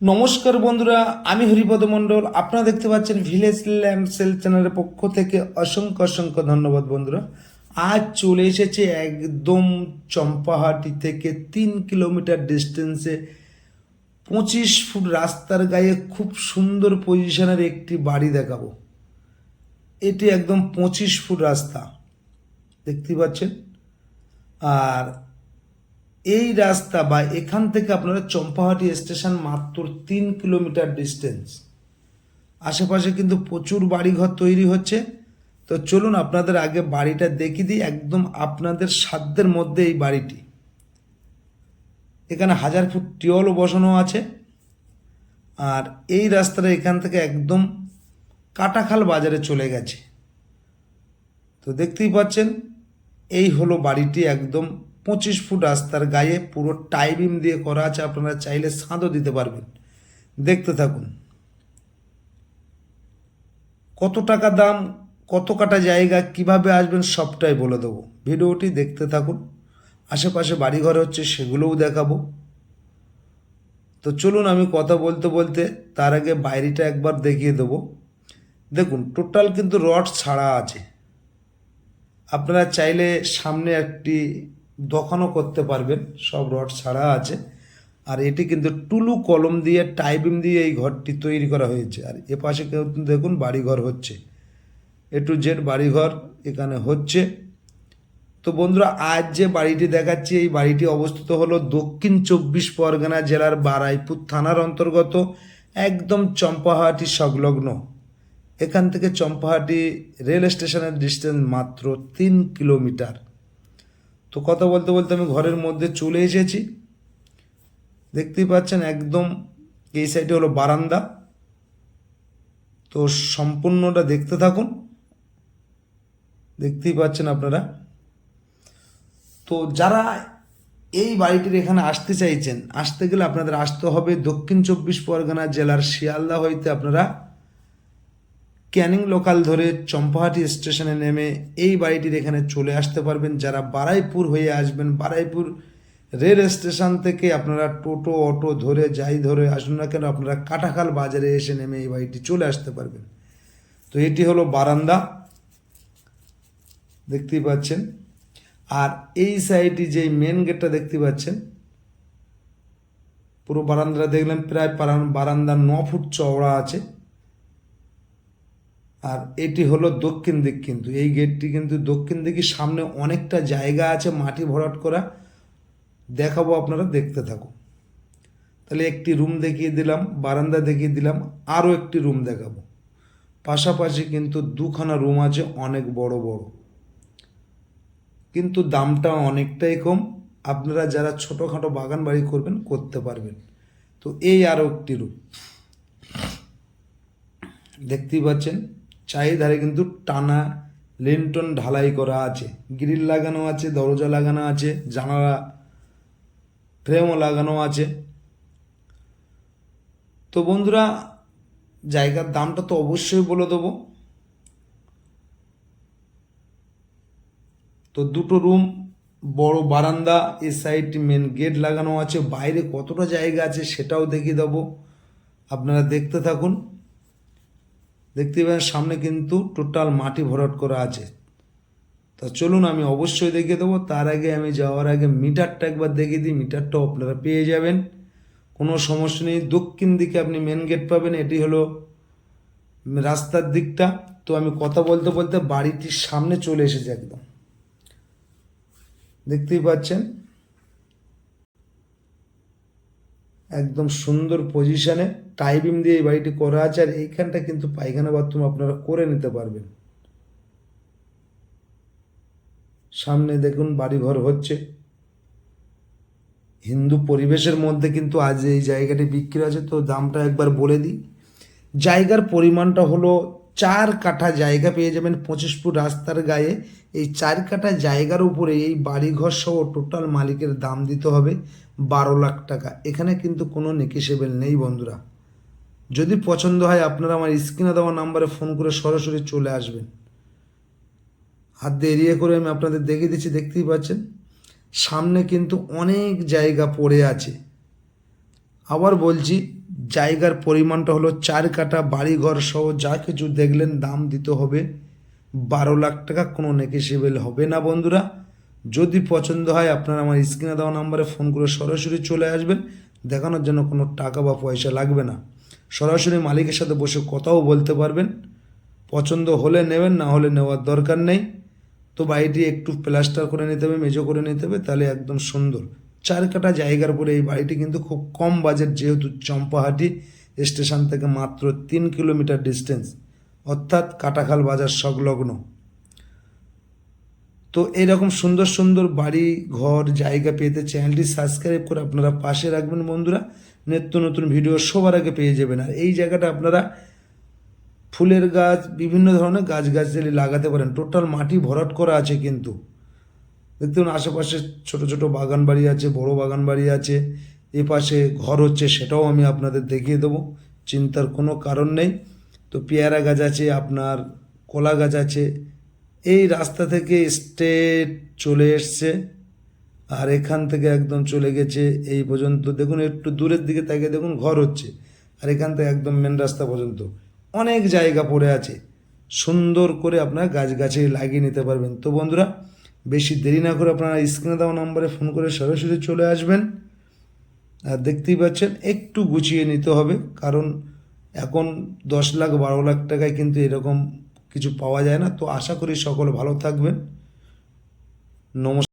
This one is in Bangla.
নমস্কার বন্ধুরা, আমি হরিপদ মণ্ডল। আপনারা দেখতে পাচ্ছেন ভিলেজ ল্যাম্প সেল চ্যানেলের পক্ষ থেকে অসংখ্য অসংখ্য ধন্যবাদ বন্ধুরা। আজ চলে এসেছে একদম চম্পাহাটি থেকে তিন কিলোমিটার ডিস্টেন্সে পঁচিশ ফুট রাস্তার গায়ে খুব সুন্দর পজিশনের একটি বাড়ি দেখাবো। এটি একদম পঁচিশ ফুট রাস্তা। দেখতে পাচ্ছেন? আর এই রাস্তা বা এখান থেকে আপনারা চম্পাহাটি স্টেশন মাত্র তিন কিলোমিটার ডিস্টেন্স আশেপাশে কিন্তু প্রচুর বাড়িঘর তৈরি হচ্ছে। তো চলুন আপনাদের আগে বাড়িটা দেখিয়ে দিই, একদম আপনাদের সাধ্যের মধ্যে এই বাড়িটি। এখানে হাজার ফুট টিওলও বসানো আছে। আর এই রাস্তাটা এখান থেকে একদম কাটাখাল বাজারে চলে গেছে। তো দেখতেই পাচ্ছেন, এই হলো বাড়িটি একদম পঁচিশ ফুট রাস্তার গায়ে পুরো টাইবিম দিয়ে করা আছে, আপনারা চাইলে সাঁদও দিতে পারবেন। দেখতে থাকুন। কত টাকা দাম, কত কাটা জায়গা, কীভাবে আসবেন সবটাই বলে দেবো। ভিডিওটি দেখতে থাকুন। আশেপাশে বাড়িঘর হচ্ছে, সেগুলোও দেখাবো। তো চলুন, আমি কথা বলতে বলতে তার আগে বাইরেটা একবার দেখিয়ে দেবো। দেখুন, টোটাল কিন্তু রড ছাড়া আছে। আপনারা চাইলে সামনে একটি দোকানও করতে পারবেন, সব রড ছাড়া আছে। আর এটি কিন্তু টুলু কলম দিয়ে টাইবিম দিয়ে এই ঘরটি তৈরি করা হয়েছে। আর এ পাশে কিন্তু দেখুন বাড়িঘর হচ্ছে। এ টু জেড বাড়িঘর এখানে হচ্ছে। তো বন্ধুরা, আজ যে বাড়িটি দেখাচ্ছি, এই বাড়িটি অবস্থিত হলো দক্ষিণ চব্বিশ পরগনা জেলার বারাইপুর থানার অন্তর্গত একদম চম্পাহাটি সংলগ্ন। এখান থেকে চম্পাহাটি রেল স্টেশনের ডিস্টেন্স মাত্র তিন কিলোমিটার। তো কথা বলতে বলতে আমি ঘরের মধ্যে চলে এসেছি। দেখতেই পাচ্ছেন একদম এই সাইডে হলো বারান্দা। তো সম্পূর্ণটা দেখতে থাকুন। দেখতেই পাচ্ছেন আপনারা। তো যারা এই বাড়িটির এখানে আসতে চাইছেন, আসতে গেলে আপনাদের আসতে হবে দক্ষিণ চব্বিশ পরগনা জেলার শিয়ালদা হইতে আপনারা ক্যানিং লোকাল ধরে চম্পাহাটি স্টেশনে নেমে এই বাড়িটির এখানে চলে আসতে পারবেন। যারা বারাইপুর হয়ে আসবেন, বারাইপুর রেল স্টেশন থেকে আপনারা টোটো, অটো ধরে, যাই ধরে আসুন না কেন, আপনারা কাটাখাল বাজারে এসে নেমে এই বাড়িটি চলে আসতে পারবেন। তো এটি হলো বারান্দা, দেখতেই পাচ্ছেন। আর এই সাইডে যে মেন গেটটা দেখতে পাচ্ছেন, পুরো বারান্দাটা দেখলেন, প্রায় বারান্দা ন ফুট চওড়া আছে। আর এটি হলো দক্ষিণ দিক কিন্তু। এই গেটটি কিন্তু দক্ষিণ দিকে সামনে অনেকটা জায়গা আছে মাটি ভরাট করা। দেখাবো আপনারা, দেখতে থাকুন। তাহলে একটি রুম দেখিয়ে দিলাম, বারান্দা দেখিয়ে দিলাম, আরও একটি রুম দেখাবো। পাশাপাশি কিন্তু দুখানা রুম আছে, অনেক বড় বড়। কিন্তু দামটা অনেকটাই কম। আপনারা যারা ছোটোখাটো বাগান বাড়ি করবেন, করতে পারবেন। তো এই আরও একটি রুম। দেখতেই পাচ্ছেন চারিধারে কিন্তু টানা লিন্টন ঢালাই করা আছে, গ্রিল লাগানো আছে, দরজা লাগানো আছে, জানালা ফ্রেমও লাগানো আছে। তো বন্ধুরা, জায়গার দামটা তো অবশ্যই বলে দেবো। তো দুটো রুম, বড় বারান্দা এই সাইডটি মেন গেট লাগানো আছে, বাইরে কতটা জায়গা আছে সেটাও দেখিয়ে দেবো। আপনারা দেখতে থাকুন। দেখতে পাবেন সামনে কিন্তু টোটাল মাটি ভরাট করা আছে। তা চলুন আমি অবশ্যই দেখিয়ে দেবো। তার আগে আমি যাওয়ার আগে মিটারটা একবার দেখিয়ে দিই। মিটারটাও আপনারা পেয়ে যাবেন। কোনো সমস্যা নেই। দক্ষিণ দিকে আপনি মেন গেট পাবেন। এটি হলো রাস্তার দিকটা। তো আমি কথা বলতে বলতে বাড়িটির সামনে চলে এসেছে একদম। দেখতেই পাচ্ছেন? একদম সুন্দর পজিশনে টাইবিম দিয়ে এই বাড়িটি করা আছে আর এইখানটা কিন্তু পায়খানা বাথরুম আপনারা করে নিতে পারবেন। সামনে দেখুন বাড়িঘর হচ্ছে। হিন্দু পরিবেশের মধ্যে কিন্তু আজ এই জায়গাটি বিক্রি আছে তো দামটা একবার বলে দিই। জায়গার পরিমাণটা হলো চার কাঠা জায়গা পেয়ে যাবেন পঁচিশ ফুট রাস্তার গায়ে। এই চার কাঠা জায়গার উপরে এই বাড়িঘর সহ টোটাল মালিকের দাম দিতে হবে বারো লাখ টাকা। এখানে কিন্তু কোনো নেকিসেবেল নেই বন্ধুরা। যদি পছন্দ হয় আপনারা আমার স্ক্রিনে দেওয়া নাম্বারে ফোন করে সরাসরি চলে আসবেন। হাত দিয়ে এরিয়ে করে আমি আপনাদের দেখিয়ে দিচ্ছি, দেখতেই পাচ্ছেন? সামনে কিন্তু অনেক জায়গা পড়ে আছে। আবার বলছি জায়গার পরিমাণটা হলো চার কাটা বাড়িঘর সহ যা কিছু দেখলেন দাম দিতে হবে। বারো লাখ টাকা কোনো নেকেশেবেল হবে না বন্ধুরা। যদি পছন্দ হয় আপনারা আমার স্ক্রিনে দেওয়া নাম্বারে ফোন করে সরাসরি চলে আসবেন। দেখানোর জন্য কোনো টাকা বা পয়সা লাগবে না। সরাসরি মালিকের সাথে বসে কথাও বলতে পারবেন। পছন্দ হলে নেবেন, না হলে নেওয়ার দরকার নেই। তো বাড়িটি একটু প্লাস্টার করে নিতে হবে মেজো করে নিতে হবে, তাহলে একদম সুন্দর। চার কাটা জায়গার পরে এই বাড়িটি কিন্তু খুব কম বাজেট যেহেতু চম্পাহাটি স্টেশন থেকে মাত্র তিন কিলোমিটার ডিস্টেন্স অর্থাৎ কাটাখাল বাজার সংলগ্ন। তো এইরকম সুন্দর সুন্দর বাড়ি, ঘর, জায়গা পেতে চ্যানেলটি সাবস্ক্রাইব করে আপনারা পাশে রাখবেন বন্ধুরা। নিত্য নতুন ভিডিও সবার আগে পেয়ে যাবেন। আর এই জায়গাটা আপনারা ফুলের গাছ, বিভিন্ন ধরনের গাছ গাছালি লাগাতে পারেন। টোটাল মাটি ভরাট করা আছে কিন্তু। দেখতে পাবেন আশেপাশে ছোট ছোট বাগান বাড়ি আছে, বড় বাগান বাড়ি আছে, এ পাশে ঘর হচ্ছে, সেটাও আমি আপনাদের দেখিয়ে দেবো, চিন্তার কোনো কারণ নেই। তো পেয়ারা গাছ আছে, আপনার কলা গাছ আছে, এই রাস্তা থেকে স্টেট চলে এসছে, আর এখান থেকে একদম চলে গেছে, এই পর্যন্ত। দেখুন, একটু দূরের দিকে তাকিয়ে দেখুন, ঘর হচ্ছে, আর এখান থেকে একদম মেন রাস্তা পর্যন্ত। অনেক জায়গা পড়ে আছে, সুন্দর করে আপনার গাছ গাছে লাগিয়ে নিতে পারবেন। তো বন্ধুরা বেশি দেরি না করে আপনারা স্ক্রিনে দেওয়া নম্বরে ফোন করে সরাসরি চলে আসবেন। আর দেখতেই পাচ্ছেন, একটু গুছিয়ে নিতে হবে, কারণ এখন দশ লাখ, বারো লাখ টাকায় কিন্তু এরকম কিছু পাওয়া যায় না। তো আশা করি সকল ভালো থাকবেন। নমস্কার।